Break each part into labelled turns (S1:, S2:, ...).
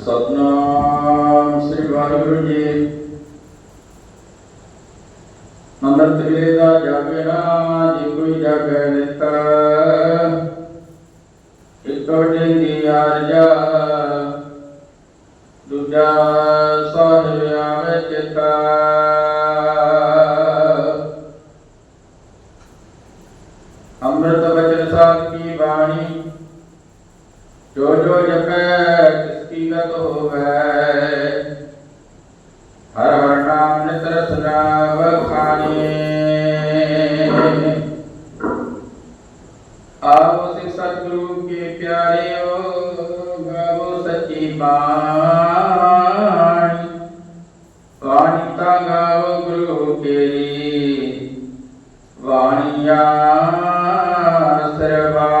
S1: ਸਤਨਾਮ ਸ੍ਰੀ ਵਾਹਿਗੁਰੂ ਜੀ ਅੰਮ੍ਰਿਤ ਵੇਲੇ ਦਾ ਜਾਗਣਾ ਜੀ ਕੋਈ ਜਾਗੈ ਨਿਤ ਇੱਕ ਵਜੇ ਦੀ ਆਰਜਾ ਦੂਜਾ ਸਾਹਿਬ ਆਵੇ ਚਿਤਾ ਅੰਮ੍ਰਿਤ ਬਚਨ ਸਾਹਿਬ ਕੀ ਬਾਣੀ जो जो जपे जिसकी गत तो हो हर हर नाम नित आप उसी के प्यारे हो गो सची बाणी। वाणिता गाव गुरु वाणिया सर्वा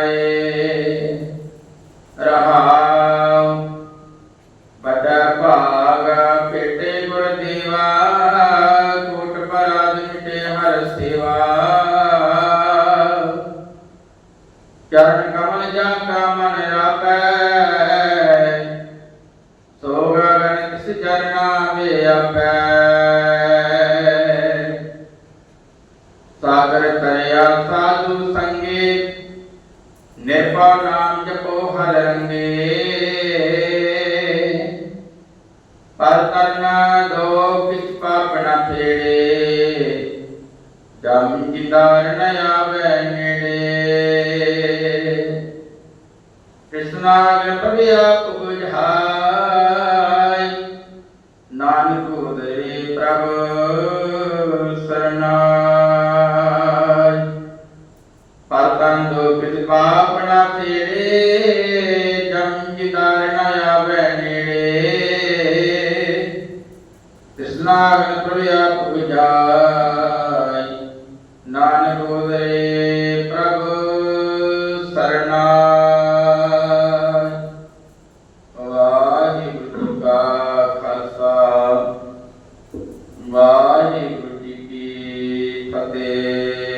S1: ਜਾਏ ਰਹਾਉ ਬੜਾ ਭਾਗ ਪੇਟੇ ਗੁਰ ਦੇਵਾ, ਕੋਟ ਪਰਾਦ ਮਿਟੇ ਹਰ ਸੇਵਾ। ਚਰਨ ਕਮਲ ਜਾ ਕਾ ਰਾਪੈ ਸੋ ਗਗਨ ਕਿਸ ਚਰਨਾ ਵੇ ਆਪੈ ਸਾਗਰ ਤਰਿਆ ਸਾਧੂ ਸੰਗੇ ਨਿਰਭਉ ਨਾਮ ਜਪੋ ਹਰ ਪਰ ਕਰਨਾ ਦੋ ਕਿਛ ਪਾਪ ਨ ਫੇੜੇ। ਜਮ ਜਿੰਦਾਰ ਨ ਆਵੇ ਨੇੜੇ। ਕ੍ਰਿਸ਼ਨਾ ਗਰਭਿ ਆਪ ਨਾਨਕ ਉਦਰੇ ਪ੍ਰਭ ਪਾਪ ਨਾ ਫੇਰੇ ਜਮ ਜਿਦਾਰ ਨਾ ਆਵੇ ਨੇੜੇ। ਤਿਸਨਾਗਨ ਪ੍ਰਭਿਆ ਭੁਜਾਈ ਨਾਨਕ ਹੋਵੇ ਪ੍ਰਭ ਸਰਨਾਈ। ਵਾਹਿਗੁਰੂ ਕਾ ਖਾਲਸਾ। ਵਾਹਿਗੁਰੂ ਜੀ ਕੀ ਫਤਿਹ।